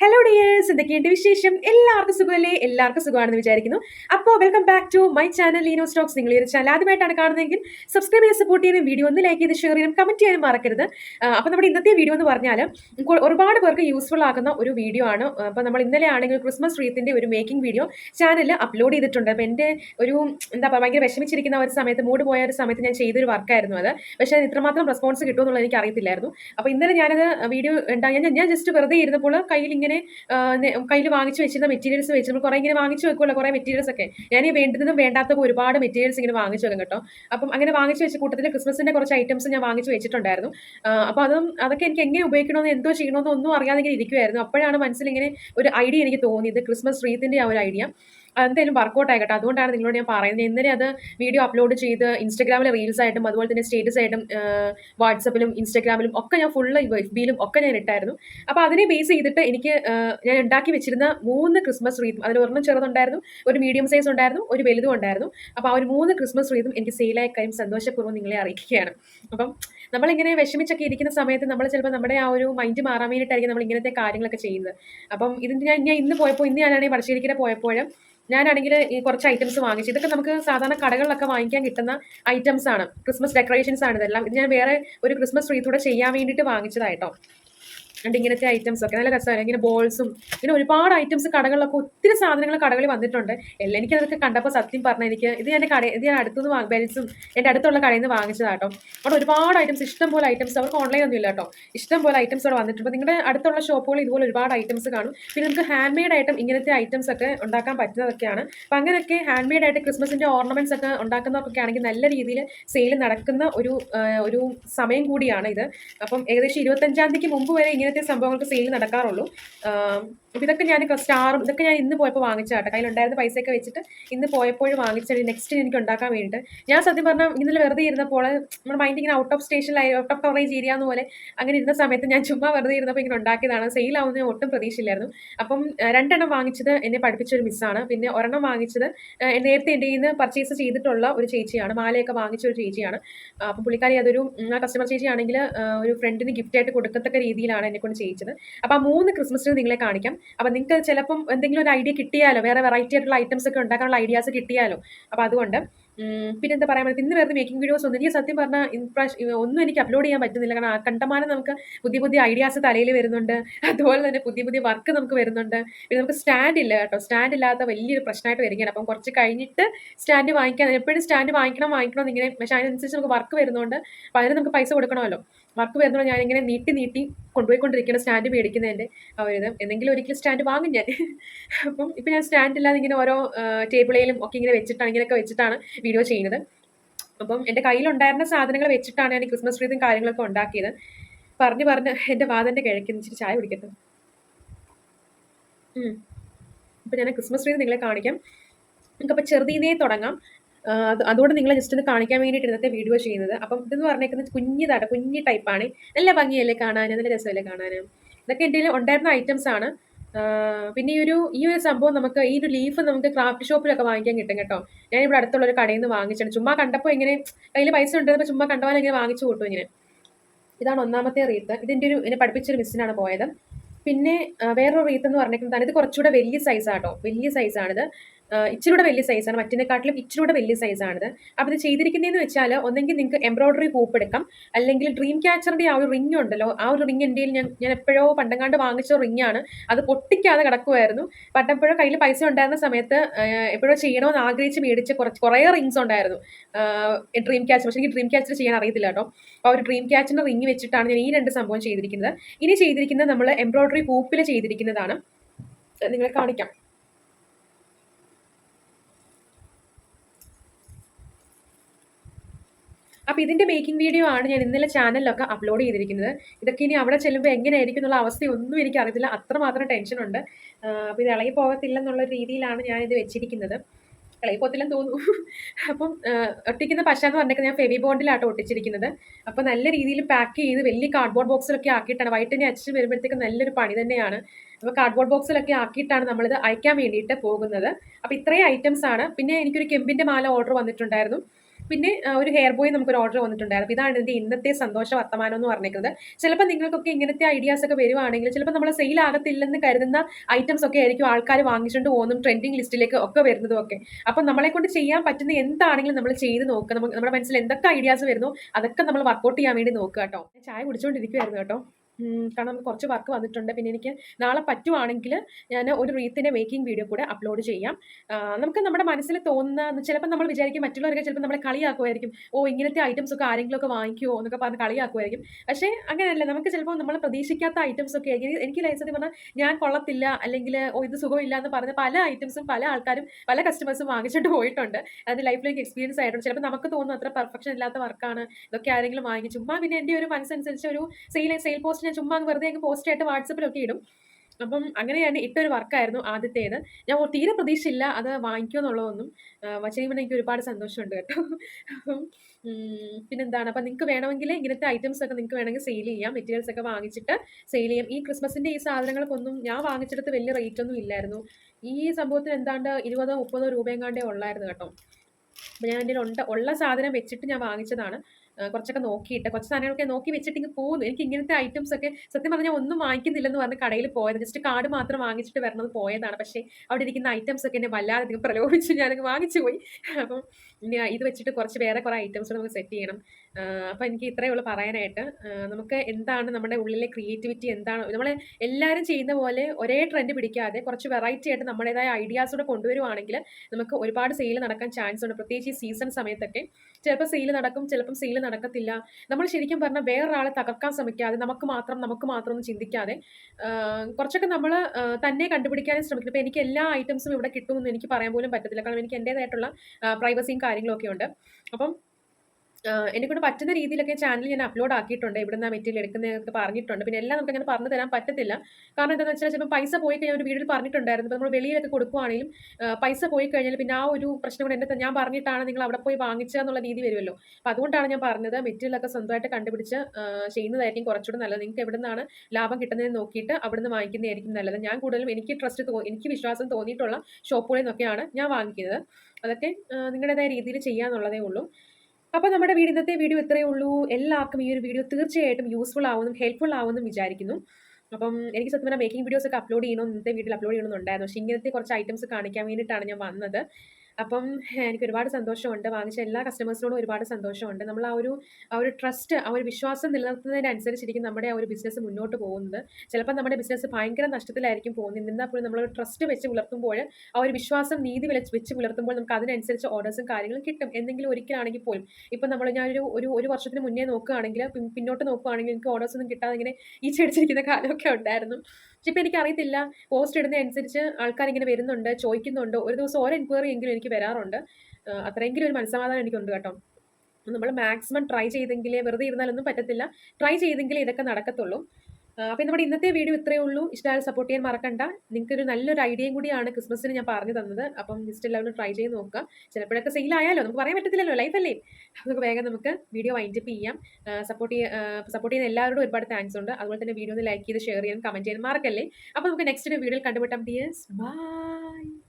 Hello dears എന്തൊക്കെയുണ്ട് വിശേഷം? എല്ലാവർക്കും സുഖമല്ലേ? എല്ലാവർക്കും സുഖമാണെന്ന് വിചാരിക്കുന്നു. അപ്പോൾ welcome back to my channel ലീനോ സ്റ്റോക്സ് നിങ്ങൾ ഈ ഒരു ചാനൽ ആദ്യമായിട്ടാണ് കാണുന്നതെങ്കിൽ സബ്സ്ക്രൈബ് ചെയ്ത് സപ്പോർട്ട് ചെയ്യാനും വീഡിയോ ഒന്ന് ലൈക്ക് ചെയ്ത് ഷെയർ ചെയ്യണം കമന്റ് ചെയ്യാനും മറക്കരുത്. അപ്പോൾ നമ്മുടെ ഇന്നത്തെ വീഡിയോ എന്ന് പറഞ്ഞാൽ ഒരുപാട് പേർക്ക് യൂസ്ഫുൾ ആകുന്ന ഒരു വീഡിയോ ആണ്. അപ്പോൾ നമ്മൾ ഇന്നലെ ആണെങ്കിൽ ക്രിസ്മസ് ട്രീത്തിന്റെ ഒരു മേക്കിംഗ് വീഡിയോ ചാനലിൽ അപ്ലോഡ് ചെയ്തിട്ടുണ്ട്. അപ്പോൾ എന്റെ ഒരു എന്താ പറയുക ഭയങ്കര വിഷമിച്ചിരിക്കുന്ന ഒരു സമയത്ത് മൂഡ് പോയ ഒരു സമയത്ത് ഞാൻ ചെയ്തൊരു വർക്കായിരുന്നു അത്. പക്ഷേ ഇത്രമാത്രം റെസ്പോൺസ് കിട്ടുമെന്നുള്ളത് എനിക്ക് അറിയത്തില്ലായിരുന്നു. അപ്പോൾ ഇന്നലെ ഞാനത് വീഡിയോ ഉണ്ടായി ഞാൻ ഞാൻ ജസ്റ്റ് വെറുതെ ഇരുന്നപ്പോൾ കയ്യിൽ കയ്യിൽ വാങ്ങിച്ചു വെച്ചിരുന്ന മെറ്റീരിയൽസ് വെച്ച് നമ്മൾ കുറേ ഇങ്ങനെ വാങ്ങിച്ചു വെക്കുമല്ലോ കുറേ മെറ്റീരിയൽസ് ഒക്കെ. ഞാൻ ഈ വേണ്ടാത്തതും ഒരുപാട് മെറ്റീരിയൽസ് ഇങ്ങനെ വാങ്ങിച്ചു വെക്കും കേട്ടോ. അപ്പം അങ്ങനെ വാങ്ങിച്ചു വെച്ച കൂട്ടത്തിൽ ക്രിസ്മസിന്റെ കുറച്ച് ഐറ്റംസ് ഞാൻ വാങ്ങിച്ചു വെച്ചിട്ടുണ്ടായിരുന്നു. അപ്പോൾ അതും അതൊക്കെ എനിക്ക് എങ്ങനെ ഉപയോഗിക്കണമെന്ന് എന്തോ ചെയ്യണമെന്ന് ഒന്നും അറിയാതെ ഇങ്ങനെ ഇരിക്കുമായിരുന്നു അപ്പോഴാണ് മനസ്സിൽ ഇങ്ങനെ ഒരു ഐഡിയ എനിക്ക് തോന്നിയത്. ക്രിസ്മസ് ട്രീത്തിന്റെ ആ ഒരു ഐഡിയ എന്തായാലും വർക്കൗട്ട് ആയിക്കട്ടെ. അതുകൊണ്ടാണ് നിങ്ങളോട് ഞാൻ പറയുന്നത്. ഇന്നലെ അത് വീഡിയോ അപ്ലോഡ് ചെയ്ത് ഇൻസ്റ്റാഗ്രാമിലെ റീൽസ് ആയിട്ടും അതുപോലെ തന്നെ സ്റ്റേറ്റസ് ആയിട്ടും വാട്സപ്പിലും ഇൻസ്റ്റാഗ്രാമിലും ഒക്കെ ഞാൻ ഫുള്ള് ബിയിലും ഒക്കെ ഞാൻ ഇട്ടായിരുന്നു. അപ്പോൾ അതിനെ ബേസ് ചെയ്തിട്ട് എനിക്ക് ഞാൻ ഉണ്ടാക്കി വെച്ചിരുന്ന മൂന്ന് ക്രിസ്മസ് റീത്തും അതിൽ ഒരെണ്ണം ചെറുതുണ്ടായിരുന്നു ഒരു മീഡിയം സൈസ് ഉണ്ടായിരുന്നു ഒരു വലുതും ഉണ്ടായിരുന്നു. അപ്പോൾ ആ ഒരു മൂന്ന് ക്രിസ്മസ് റീത്തും എനിക്ക് സെയിലായ കാര്യം സന്തോഷപൂർവം നിങ്ങളെ അറിയിക്കുകയാണ്. അപ്പം നമ്മളിങ്ങനെ വിഷമിച്ചൊക്കെ ഇരിക്കുന്ന സമയത്ത് നമ്മൾ ചിലപ്പോൾ നമ്മുടെ ആ ഒരു മൈൻഡ് മാറാൻ വേണ്ടിയിട്ടായിരിക്കും നമ്മൾ ഇങ്ങനത്തെ കാര്യങ്ങളൊക്കെ ചെയ്യുന്നത്. അപ്പം ഇതിന്റെ ഞാൻ ഞാൻ ഇന്ന് പോയപ്പോൾ ഇന്ന് ഞാനാണെങ്കിൽ പടശ്ശേരിക്കര പോയപ്പോൾ ഞാനാണെങ്കിൽ ഈ കുറച്ച് ഐറ്റംസ് വാങ്ങിച്ചു. ഇതൊക്കെ നമുക്ക് സാധാരണ കടകളിലൊക്കെ വാങ്ങിക്കാൻ കിട്ടുന്ന ഐറ്റംസ് ആണ്. ക്രിസ്മസ് ഡെക്കറേഷൻസ് ആണ് ഇതെല്ലാം. ഇത് ഞാൻ വേറെ ഒരു ക്രിസ്മസ് ട്രീ കൂടെ ചെയ്യാൻ വേണ്ടിയിട്ട് വാങ്ങിച്ചതായിട്ടോ അതുകൊണ്ട് ഇങ്ങനത്തെ ഐറ്റംസ് ഒക്കെ നല്ല രസമാണ് ഇങ്ങനെ ബോൾസും ഇങ്ങനെ ഒരുപാട് ഐറ്റംസ് കടകളിലൊക്കെ ഒത്തിരി സാധനങ്ങൾ കടകളിൽ വന്നിട്ടുണ്ട്. എല്ലാം എനിക്ക് അതൊക്കെ കണ്ടപ്പോൾ സത്യം പറഞ്ഞാൽ എനിക്ക് ഇത് എന്റെ കട ഇത് ഞാൻ അടുത്തുനിന്ന് വാങ്ങി ബെൽസും എന്റെ അടുത്തുള്ള കടയിൽ നിന്ന് വാങ്ങിച്ചതാട്ടോ അവിടെ ഒരുപാട് ഐറ്റംസ് ഇഷ്ടം പോലെ ഐറ്റംസ് അവർക്ക് ഓൺലൈൻ ഒന്നും ഇല്ല കേട്ടോ ഇഷ്ടം പോലെ ഐറ്റംസ് അവിടെ വന്നിട്ടുണ്ട്. നിങ്ങളുടെ അടുത്തുള്ള ഷോപ്പുകളിൽ ഇതുപോലെ ഒരുപാട് ഐറ്റംസ് കാണും. പിന്നെ നമുക്ക് ഹാൻഡ് മെയ്ഡ് ആയിട്ടും ഇങ്ങനത്തെ ഐറ്റംസ് ഒക്കെ ഉണ്ടാക്കാൻ പറ്റുന്നതൊക്കെയാണ്. അപ്പം അങ്ങനെയൊക്കെ ഹാൻഡ് മെയ്ഡ് ആയിട്ട് ക്രിസ്മസിന്റെ ഓർണമെന്റ്സ് ഒക്കെ ഉണ്ടാക്കുന്നവർക്കൊക്കെ ആണെങ്കിൽ നല്ല രീതിയിൽ സെയിൽ നടക്കുന്ന ഒരു ഒരു സമയം കൂടിയാണ് ഇത്. അപ്പം ഏകദേശം ഇരുപത്തഞ്ചാം തീയതിക്ക് മുമ്പ് വരെ ഇങ്ങനത്തെ സംഭവങ്ങൾക്ക് സെയിൽ നടക്കാറുള്ളൂ. ഇതൊക്കെ ഞാൻ സ്റ്റാറും ഇതൊക്കെ ഞാൻ ഇന്ന് പോയപ്പോൾ വാങ്ങിച്ചാട്ടോ കയ്യിലുണ്ടായിരുന്ന പൈസയൊക്കെ വെച്ചിട്ട് ഇന്ന് പോയപ്പോൾ വാങ്ങിച്ചത് നെക്സ്റ്റ് എനിക്ക് ഉണ്ടാക്കാൻ വേണ്ടിയിട്ട്. ഞാൻ സത്യം പറഞ്ഞാൽ ഇന്നലെ വെറുതെ ഇരുന്നപ്പോൾ നമ്മുടെ മൈൻഡ് ഇങ്ങനെ ഔട്ട് ഓഫ് സ്റ്റേഷനിലായി ഔട്ട് ഓഫ് കവറേജ് ഏരിയ എന്ന് പോലെ അങ്ങനെ ഇരുന്ന സമയത്ത് ഞാൻ ചുമ്മാ വെറുതെ ഇരുന്നപ്പോൾ ഇങ്ങനെ ഉണ്ടാക്കിയതാണ്. സെയിൽ ആവുന്ന ഒട്ടും പ്രതീക്ഷയില്ലായിരുന്നു. അപ്പം രണ്ടെണ്ണം വാങ്ങിച്ചത് എന്നെ പഠിപ്പിച്ച ഒരു മിസ്സാണ് പിന്നെ ഒരെണ്ണം വാങ്ങിച്ചത് നേരത്തെ എന്റെ നിന്ന് പർച്ചേസ് ചെയ്തിട്ടുള്ള ഒരു ചേച്ചിയാണ്. മാലയൊക്കെ വാങ്ങിച്ച ഒരു ചേച്ചിയാണ്. അപ്പം പുള്ളിക്കാരി അതൊരു കസ്റ്റമർ ചേച്ചിയാണെങ്കിൽ ഒരു ഫ്രണ്ടിന് ഗിഫ്റ്റായിട്ട് കൊടുക്കത്തക്ക രീതിയിലാണ് എന്നെ കൊണ്ട് ചെയ്യിച്ചത്. അപ്പോൾ ആ മൂന്ന് ക്രിസ്മസിന് നിങ്ങളെ കാണിക്കാം. അപ്പം നിങ്ങൾക്ക് ചിലപ്പം എന്തെങ്കിലും ഒരു ഐഡിയ കിട്ടിയാലോ? വേറെ വെറൈറ്റി ആയിട്ടുള്ള ഐറ്റംസ് ഒക്കെ ഉണ്ടാക്കാനുള്ള ഐഡിയാസ് കിട്ടിയാലോ? അപ്പോൾ അതുകൊണ്ട് പിന്നെന്താ പറയാൻ പറ്റും ഇന്ന് വെറുതെ മേക്കിംഗ് വീഡിയോസ് ഒന്നും എനിക്ക് സത്യം പറഞ്ഞാൽ ഇൻപ്രാഷ് ഒന്നും എനിക്ക് അപ്ലോഡ് ചെയ്യാൻ പറ്റുന്നില്ല. കാരണം ആ കണ്ടമാനം നമുക്ക് പുതിയ പുതിയ ഐഡിയാസ് തലയിൽ വരുന്നുണ്ട്. അതുപോലെ തന്നെ പുതിയ പുതിയ വർക്ക് നമുക്ക് വരുന്നുണ്ട്. പിന്നെ നമുക്ക് സ്റ്റാൻഡ് ഇല്ല കേട്ടോ. സ്റ്റാൻഡ് ഇല്ലാത്ത വലിയൊരു പ്രശ്നമായിട്ട് വരികയാണ്. അപ്പം കുറച്ച് കഴിഞ്ഞിട്ട് സ്റ്റാൻഡ് വാങ്ങിക്കാൻ എപ്പോഴും സ്റ്റാൻഡ് വാങ്ങിക്കണം വാങ്ങിക്കണം എന്നിങ്ങനെ പക്ഷേ അതിനനുസരിച്ച് നമുക്ക് വർക്ക് വരുന്നുണ്ട്. അപ്പോൾ അതിന് നമുക്ക് പൈസ കൊടുക്കണമല്ലോ. വർക്ക് വരുന്നുണ്ട് ഞാൻ ഇങ്ങനെ നീട്ടി നീട്ടി കൊണ്ടുപോയിക്കൊണ്ടിരിക്കുന്ന സ്റ്റാൻഡ് മേടിക്കുന്നതിന്റെ. ആ ഒരു എന്തെങ്കിലും ഒരിക്കലും സ്റ്റാൻഡ് വാങ്ങും ഞാൻ. അപ്പം ഇപ്പം ഞാൻ സ്റ്റാൻഡ് ഇല്ലാതെ ഇങ്ങനെ ഓരോ ടേബിളിലും ഒക്കെ ഇങ്ങനെ വെച്ചിട്ടാണ് ഇങ്ങനെയൊക്കെ വെച്ചിട്ടാണ് വീഡിയോ ചെയ്യുന്നത്. അപ്പം എന്റെ കയ്യിലുണ്ടായിരുന്ന സാധനങ്ങൾ വെച്ചിട്ടാണ് ഞാൻ ക്രിസ്മസ് ട്രീതും കാര്യങ്ങളൊക്കെ ഉണ്ടാക്കിയത്. പറഞ്ഞ് പറഞ്ഞ് എന്റെ വാദന്റെ കിഴക്കുന്ന ഇച്ചിരി ചായ കുടിക്കട്ടെ. അപ്പം ഞാൻ ക്രിസ്മസ് ട്രീ നിങ്ങളെ കാണിക്കാം. നമുക്കപ്പോൾ ചെറുതീനേ തുടങ്ങാം. അതുകൊണ്ട് നിങ്ങളെ ജസ്റ്റ് ഒന്ന് കാണിക്കാൻ വേണ്ടിയിട്ട് ഇന്നത്തെ വീഡിയോ ചെയ്യുന്നത്. അപ്പം ഇതെന്ന് പറഞ്ഞേക്കുന്നത് കുഞ്ഞിതാണ് കുഞ്ഞി ടൈപ്പാണ് നല്ല ഭംഗിയല്ലേ കാണാൻ? നല്ല രസമല്ലേ കാണാൻ? ഇതൊക്കെ എന്റെ ഉണ്ടായിരുന്ന ഐറ്റംസ് ആണ്. പിന്നെ ഈ ഒരു ഈ ഒരു സംഭവം നമുക്ക് ഈ ഒരു ലീഫ് നമുക്ക് ക്രാഫ്റ്റ് ഷോപ്പിലൊക്കെ വാങ്ങിക്കാൻ കിട്ടും കേട്ടോ. ഞാൻ ഇവിടെ അടുത്തുള്ള ഒരു കടയിൽ നിന്ന് വാങ്ങിച്ചാണ്. ചുമ്മാ കണ്ടപ്പോൾ ഇങ്ങനെ കയ്യിൽ പൈസ ഉണ്ടായിരുന്നപ്പോൾ ചുമ്മാ കണ്ടപ്പോൾ ഇങ്ങനെ വാങ്ങിച്ചു കൂട്ടും ഇങ്ങനെ. ഇതാണ് ഒന്നാമത്തെ റീത്ത്. ഇതിന്റെ ഒരു എന്നെ പഠിപ്പിച്ചൊരു മിസ്സിനാണ് പോയത്. പിന്നെ വേറൊരു റീത്ത് എന്ന് പറഞ്ഞിട്ടുണ്ടെങ്കിൽ ഇത് കുറച്ചുകൂടെ വലിയ സൈസാട്ടോ വലിയ സൈസാണിത് ഇച്ചിരി കൂടെ വലിയ സൈസാണ് മറ്റിനെക്കാട്ടിലും ഇച്ചിരി കൂടെ വലിയ സൈസാണിത് അപ്പോൾ ഇത് ചെയ്തിരിക്കുന്നതെന്ന് വെച്ചാൽ ഒന്നെങ്കിൽ നിങ്ങൾക്ക് എംബ്രോയിഡറി ഹൂപ്പ് എടുക്കാം അല്ലെങ്കിൽ ഡ്രീം ക്യാച്ചറിന്റെ ആ ഒരു റിംഗ് ഉണ്ടല്ലോ ആ ഒരു റിംഗ് എന്റെ ഞാൻ ഞാൻ എപ്പോഴോ പണ്ടങ്ങാണ്ട് വാങ്ങിച്ച റിംഗ് ആണ്. അത് പൊട്ടിക്കാതെ കിടക്കുമായിരുന്നു പണ്ടെപ്പോഴോ കയ്യിൽ പൈസ ഉണ്ടായിരുന്ന സമയത്ത് എപ്പോഴോ ചെയ്യണമെന്ന് ആഗ്രഹിച്ച് മേടിച്ച കുറച്ച് കുറേ റിങ്സ് ഉണ്ടായിരുന്നു. ഡ്രീം ക്യാച്ച് പക്ഷേ എനിക്ക് ഡ്രീം ക്യാച്ചർ ചെയ്യാൻ അറിയത്തില്ല കേട്ടോ. അപ്പോൾ ഒരു ഡ്രീം ക്യാച്ചിന്റെ റിംഗ് വെച്ചിട്ടാണ് ഞാൻ ഈ രണ്ട് സംഭവം ചെയ്തിരിക്കുന്നത്. ഇനി ചെയ്തിരിക്കുന്നത് നമ്മൾ എംബ്രോയിഡറി ഹൂപ്പിൽ ചെയ്തിരിക്കുന്നതാണ്. നിങ്ങളെ കാണിക്കാം. അപ്പോൾ ഇതിന്റെ മേക്കിംഗ് വീഡിയോ ആണ് ഞാൻ ഇന്നലെ ചാനലിലൊക്കെ അപ്ലോഡ് ചെയ്തിരിക്കുന്നത്. ഇതൊക്കെ ഇനി അവിടെ ചെല്ലുമ്പോൾ എങ്ങനെയായിരിക്കും എന്നുള്ള അവസ്ഥയൊന്നും എനിക്ക് അറിയത്തില്ല. അത്രമാത്രം ടെൻഷനുണ്ട് അപ്പോൾ ഇത് ഇളകി പോകത്തില്ലെന്നുള്ള രീതിയിലാണ് ഞാൻ ഇത് വെച്ചിരിക്കുന്നത്. ഇളകി പോകത്തില്ലെന്ന് തോന്നുന്നു. അപ്പം ഒട്ടിക്കുന്ന പശ എന്ന് പറഞ്ഞിട്ട് ഞാൻ ഫെവി ബോണ്ടിലാട്ടോ ഒട്ടിച്ചിരിക്കുന്നത്. അപ്പം നല്ല രീതിയിൽ പാക്ക് ചെയ്ത് വലിയ കാർഡ്ബോർഡ് ബോക്സിലൊക്കെ ആക്കിയിട്ടാണ്. വൈറ്റിനെ അച്ഛൻ വരുമ്പോഴത്തേക്ക് നല്ലൊരു പണി തന്നെയാണ്. അപ്പോൾ കാർഡ്ബോർഡ് ബോക്സിലൊക്കെ ആക്കിയിട്ടാണ് നമ്മളിത് അയക്കാൻ വേണ്ടിയിട്ട് പോകുന്നത്. അപ്പോൾ ഇത്രയും ഐറ്റംസ് ആണ്. പിന്നെ എനിക്കൊരു കെമ്പിന്റെ മാല ഓർഡർ വന്നിട്ടുണ്ടായിരുന്നു. പിന്നെ ഒരു ഹെയർ ബോയ് നമുക്ക് ഒരു ഓർഡർ വന്നിട്ടുണ്ടായിരുന്നു ഇതാണ് ഇതിന്റെ ഇന്നത്തെ സന്തോഷ വർത്തമാനം എന്ന് പറഞ്ഞിരിക്കുന്നത് ചിലപ്പോൾ നിങ്ങൾക്കൊക്കെ ഇങ്ങനത്തെ ഐഡിയാസ് ഒക്കെ വരുവാണെങ്കിൽ ചിലപ്പോൾ നമ്മൾ സെയിൽ ആകത്തില്ലെന്ന് കരുതുന്ന ഐറ്റംസ് ഒക്കെ ആയിരിക്കും ആൾക്കാർ വാങ്ങിച്ചുകൊണ്ട് പോകുന്നതും ട്രെൻഡിങ് ലിസ്റ്റിലേക്ക് ഒക്കെ വരുന്നതും ഒക്കെ. അപ്പം നമ്മളെ കൊണ്ട് ചെയ്യാൻ പറ്റുന്ന എന്താണെങ്കിലും നമ്മൾ ചെയ്ത് നോക്കുക നമ്മുടെ മനസ്സിൽ എന്തൊക്കെ ഐഡിയാസ് വരുന്നു അതൊക്കെ നമ്മൾ വർക്കൗട്ട് ചെയ്യാൻ വേണ്ടി നോക്കുക കേട്ടോ. ചായ കുടിച്ചുകൊണ്ടിരിക്കുവായിരുന്നു കേട്ടോ. കാരണം കുറച്ച് വർക്ക് വന്നിട്ടുണ്ട്. പിന്നെ എനിക്ക് നാളെ പറ്റുവാണെങ്കിൽ ഞാൻ ഒരു റീത്തിന്റെ മേക്കിംഗ് വീഡിയോ കൂടെ അപ്ലോഡ് ചെയ്യാം. നമുക്ക് നമ്മുടെ മനസ്സിൽ തോന്നുന്ന ചിലപ്പോൾ നമ്മൾ വിചാരിക്കും മറ്റുള്ളവരൊക്കെ ചിലപ്പോൾ നമ്മളെ കളിയാക്കുമായിരിക്കും ഓ ഇങ്ങനത്തെ ഐറ്റംസ് ഒക്കെ ആരെങ്കിലും ഒക്കെ വാങ്ങിക്കുമോ എന്നൊക്കെ പറഞ്ഞ് കളിയാക്കുമായിരിക്കും പക്ഷേ അങ്ങനെയല്ല. നമുക്ക് ചിലപ്പോൾ നമ്മൾ പ്രതീക്ഷിക്കാത്ത ഐറ്റംസ് ഒക്കെ ആയിരിക്കും. എനിക്ക് ലൈസത്തിൽ പറഞ്ഞാൽ ഞാൻ കൊള്ളത്തില്ല അല്ലെങ്കിൽ ഓ ഇത് സുഖമില്ല എന്ന് പറഞ്ഞ പല ഐറ്റംസും പല ആൾക്കാരും പല കസ്റ്റമേഴ്സും വാങ്ങിച്ചിട്ട് പോയിട്ടുണ്ട്. അത് ലൈഫിലേക്ക് എക്സ്പീരിയൻസ് ആയിട്ടുണ്ട്. ചിലപ്പോൾ നമുക്ക് തോന്നുന്നു അത്ര പെർഫെക്ഷൻ ഇല്ലാത്ത വർക്കാണ് ഇതൊക്കെ ആരെങ്കിലും വാങ്ങിച്ചു ചുമ്മാ പിന്നെ എന്റെ ഒരു മനസ്സനുസരിച്ച് ഒരു സെയിൽ സെയിൽ പോസ്റ്റ് ഞാൻ ചുമ്മാ വെറുതെ അങ്ങ് പോസ്റ്റ് ആയിട്ട് വാട്സപ്പിലൊക്കെ ഇടും. അപ്പം അങ്ങനെയാണ് ഇട്ടൊരു വർക്കായിരുന്നു ആദ്യത്തേത്. ഞാൻ തീരെ പ്രതീക്ഷയില്ല അത് വാങ്ങിക്കുമെന്നുള്ളതൊന്നും വച്ചിരിക്കുമ്പോൾ എനിക്ക് ഒരുപാട് സന്തോഷമുണ്ട് കേട്ടോ. അപ്പം പിന്നെന്താണ്? അപ്പം നിങ്ങൾക്ക് വേണമെങ്കിൽ ഇങ്ങനത്തെ ഐറ്റംസ് ഒക്കെ നിങ്ങൾക്ക് വേണമെങ്കിൽ സെയിൽ ചെയ്യാം. മെറ്റീരിയൽസ് ഒക്കെ വാങ്ങിച്ചിട്ട് സെയിൽ ചെയ്യാം. ഈ ക്രിസ്മസിന്റെ ഈ സാധനങ്ങൾക്കൊന്നും ഞാൻ വാങ്ങിച്ചെടുത്ത് വലിയ റേറ്റ് ഒന്നും ഇല്ലായിരുന്നു. ഈ സംഭവത്തിന് എന്താണ്ട് ഇരുപതോ മുപ്പതോ രൂപയെങ്ങാണ്ടേ ഉള്ളായിരുന്നു കേട്ടോ. അപ്പം ഞാൻ എന്റെ ഉണ്ട് ഉള്ള സാധനം വെച്ചിട്ട് ഞാൻ വാങ്ങിച്ചതാണ്. കുറച്ചൊക്കെ നോക്കിയിട്ട് കുറച്ച് സാധനങ്ങളൊക്കെ നോക്കി വെച്ചിട്ട് ഇങ്ങ് പോകുന്നു. എനിക്ക് ഇങ്ങനത്തെ ഐറ്റംസ് ഒക്കെ സത്യം പറഞ്ഞാൽ ഒന്നും വാങ്ങിക്കുന്നില്ലെന്ന് പറഞ്ഞ് കടയിൽ പോയത്. ജസ്റ്റ് കാർഡ് മാത്രം വാങ്ങിച്ചിട്ട് വരണത് പോയതാണ്. പക്ഷേ അവിടെ ഇരിക്കുന്ന ഐറ്റംസ് ഒക്കെ എന്നെ വല്ലാതെ പ്രലോഭിച്ച് ഞാനങ്ങ് വാങ്ങിച്ചു പോയി അപ്പം ഇത് വെച്ചിട്ട് കുറച്ച് വേറെ കുറേ ഐറ്റംസ് നമുക്ക് സെറ്റ് ചെയ്യണം. അപ്പോൾ എനിക്ക് ഇത്രയേ ഉള്ളൂ പറയാനായിട്ട്. നമുക്ക് എന്താണ് നമ്മുടെ ഉള്ളിലെ ക്രിയേറ്റിവിറ്റി എന്താണ്? നമ്മൾ എല്ലാവരും ചെയ്യുന്ന പോലെ ഒരേ ട്രെൻഡ് പിടിക്കാതെ കുറച്ച് വെറൈറ്റി ആയിട്ട് നമ്മുടേതായ ഐഡിയാസ് കൂടെ കൊണ്ടുവരുവാണെങ്കിൽ നമുക്ക് ഒരുപാട് സെയിൽ നടക്കാൻ ചാൻസ് ഉണ്ട്. പ്രത്യേകിച്ച് ഈ സീസൺ സമയത്തൊക്കെ. ചിലപ്പോൾ സെയിൽ നടക്കും ചിലപ്പം സെയിൽ നടക്കത്തില്ല. നമ്മൾ ശരിക്കും പറഞ്ഞാൽ വേറൊരാളെ തകർക്കാൻ ശ്രമിക്കാതെ നമുക്ക് മാത്രം നമുക്ക് മാത്രം ഒന്നും ചിന്തിക്കാതെ കുറച്ചൊക്കെ നമ്മൾ തന്നെ കണ്ടുപിടിക്കാനും ശ്രമിക്കണം ഇപ്പോൾ എനിക്ക് എല്ലാ ഐറ്റംസും ഇവിടെ കിട്ടുമെന്ന് എനിക്ക് പറയാൻ പോലും പറ്റത്തില്ല. കാരണം എനിക്ക് എന്റേതായിട്ടുള്ള പ്രൈവസിയും കാര്യങ്ങളൊക്കെ ഉണ്ട്. അപ്പം എന്നെ കൊണ്ട് പറ്റുന്ന രീതിയിലൊക്കെ ചാനൽ ഞാൻ അപ്ലോഡ് ആക്കിയിട്ടുണ്ട്. ഇവിടെ നിന്ന് മെറ്റീരിയൽ എടുക്കുന്നതൊക്കെ പറഞ്ഞിട്ടുണ്ട്. പിന്നെ എല്ലാം നമുക്ക് അങ്ങനെ പറഞ്ഞു തരാൻ പറ്റത്തില്ല. കാരണം എന്താണെന്ന് വെച്ചാൽ ചിലപ്പോൾ പൈസ പോയി കഴിഞ്ഞാൽ ഒരു വീഡിയോയിൽ പറഞ്ഞിട്ടുണ്ടായിരുന്നു. നമ്മൾ വെളിയിലൊക്കെ കൊടുക്കുവാണെങ്കിലും പൈസ പോയി കഴിഞ്ഞാൽ പിന്നെ ആ ഒരു പ്രശ്നം കൂടെ എന്റെ ഞാൻ പറഞ്ഞിട്ടാണ് നിങ്ങൾ അവിടെ പോയി വാങ്ങിച്ചത് എന്നുള്ള രീതി വരുമല്ലോ. അപ്പോൾ അതുകൊണ്ടാണ് ഞാൻ പറഞ്ഞത് മെറ്റീരിയലൊക്കെ സ്വന്തമായിട്ട് കണ്ടുപിടിച്ച് ചെയ്യുന്നതായിരിക്കും കുറച്ചുകൂടെ നല്ലത്. നിങ്ങൾക്ക് എവിടെ നിന്നാണ് ലാഭം കിട്ടുന്നതെന്ന് നോക്കിയിട്ട് അവിടെ നിന്ന് വാങ്ങിക്കുന്നതായിരിക്കും നല്ലത്. ഞാൻ കൂടുതലും എനിക്ക് ട്രസ്റ്റ് എനിക്ക് വിശ്വാസം തോന്നിയിട്ടുള്ള ഷോപ്പുകളിൽ നിന്നൊക്കെയാണ് ഞാൻ വാങ്ങിക്കുന്നത്. അതൊക്കെ നിങ്ങളുടേതായ രീതിയിൽ ചെയ്യാന്നുള്ളതേ ഉള്ളൂ. അപ്പോൾ നമ്മുടെ വീട് ഇന്നത്തെ വീഡിയോ ഇത്രയേ ഉള്ളൂ. എല്ലാവർക്കും ഈ ഒരു വീഡിയോ തീർച്ചയായിട്ടും യൂസ്ഫുൾ ആവുമെന്നും ഹെൽപ്ഫുൾ ആവുമെന്നും വിചാരിക്കുന്നു. അപ്പം എനിക്ക് സത്യം പറഞ്ഞാൽ മേക്കിംഗ് വീഡിയോസ് ഒക്കെ അപ്ലോഡ് ചെയ്യണം ഇന്നത്തെ വീട്ടിൽ അപ്ലോഡ് ചെയ്യണമെന്നുണ്ടായിരുന്നു പക്ഷേ ഇങ്ങനത്തെ കുറച്ച് ഐറ്റംസ് കാണിക്കാൻ വേണ്ടിയിട്ടാണ് ഞാൻ വന്നത്. അപ്പം എനിക്ക് ഒരുപാട് സന്തോഷമുണ്ട്. വാങ്ങിച്ച എല്ലാ കസ്റ്റമേഴ്സിനോടും ഒരുപാട് സന്തോഷമുണ്ട്. നമ്മൾ ആ ഒരു ആ ഒരു ട്രസ്റ്റ് ആ ഒരു വിശ്വാസം നിലനിർത്തുന്നതിനനുസരിച്ചിരിക്കും നമ്മുടെ ആ ഒരു ബിസിനസ് മുന്നോട്ട് പോകുന്നത്. ചിലപ്പോൾ നമ്മുടെ ബിസിനസ് ഭയങ്കര നഷ്ടത്തിലായിരിക്കും പോകുന്നത്. എന്നാൽ പോലും നമ്മൾ ട്രസ്റ്റ് വെച്ച് പുലർത്തുമ്പോൾ ആ ഒരു വിശ്വാസം നീതി വില വെച്ച് പുലർത്തുമ്പോൾ നമുക്ക് അതിനനുസരിച്ച് ഓർഡേഴ്സും കാര്യങ്ങളും കിട്ടും. എന്തെങ്കിലും ഒരിക്കലാണെങ്കിൽ പോലും. ഇപ്പം നമ്മൾ ഞാനൊരു ഒരു ഒരു വർഷത്തിന് മുന്നേ നോക്കുകയാണെങ്കിൽ പിന്നോട്ട് നോക്കുകയാണെങ്കിൽ എനിക്ക് ഓർഡേഴ്സ് ഒന്നും കിട്ടാതെ ഇങ്ങനെ ഈ ചെടിച്ചിരിക്കുന്ന കാലമൊക്കെ ഉണ്ടായിരുന്നു. ഇപ്പം എനിക്കറിയത്തില്ല. പോസ്റ്റ് ഇടുന്ന അനുസരിച്ച് ആൾക്കാർ ഇങ്ങനെ വരുന്നുണ്ട് ചോദിക്കുന്നുണ്ട്. ഒരു ദിവസം ഓരോ എൻക്വയറി എങ്കിലും എനിക്ക് വരാറുണ്ട്. അത്രയെങ്കിലും ഒരു മനസ്സമാധാനം എനിക്കുണ്ട് കേട്ടോ. നമ്മൾ മാക്സിമം ട്രൈ ചെയ്തെങ്കിലേ വെറുതെ ഇരുന്നാലൊന്നും പറ്റത്തില്ല. ട്രൈ ചെയ്തെങ്കിലേ ഇതൊക്കെ നടക്കത്തുള്ളൂ. അപ്പോൾ നമ്മുടെ ഇന്നത്തെ വീഡിയോ ഇത്രയേ ഉള്ളൂ. ഇഷ്ടമായി സപ്പോർട്ട് ചെയ്യാൻ മറക്കണ്ട. നിങ്ങൾക്കൊരു നല്ലൊരു ഐഡിയയും കൂടിയാണ് ക്രിസ്മസിന് ഞാൻ പറഞ്ഞു തന്നത്. അപ്പം ജസ്റ്റ് എല്ലാവരും ട്രൈ ചെയ്ത് നോക്കുക. ചിലപ്പോഴൊക്കെ സെയിൽ ആയാലോ? നമുക്ക് പറയാൻ പറ്റത്തില്ലല്ലോ ലൈഫ് അല്ലേ? നമുക്ക് വേഗം നമുക്ക് വീഡിയോ വൈൻഡപ്പ് ചെയ്യാം. സപ്പോർട്ട് ചെയ്യുക സപ്പോർട്ട് ചെയ്യുന്ന എല്ലാവരോടും ഒരുപാട് താങ്ക്സ് ഉണ്ട്. അതുപോലെ തന്നെ വീഡിയോ ഒന്ന് ലൈക്ക് ചെയ്ത് ഷെയർ ചെയ്യാൻ കമന്റ് ചെയ്യാൻ മറക്കല്ലേ? അപ്പോൾ നമുക്ക് നെക്സ്റ്റ് വീഡിയോയിൽ കണ്ടുപിട്ടാം ബൈ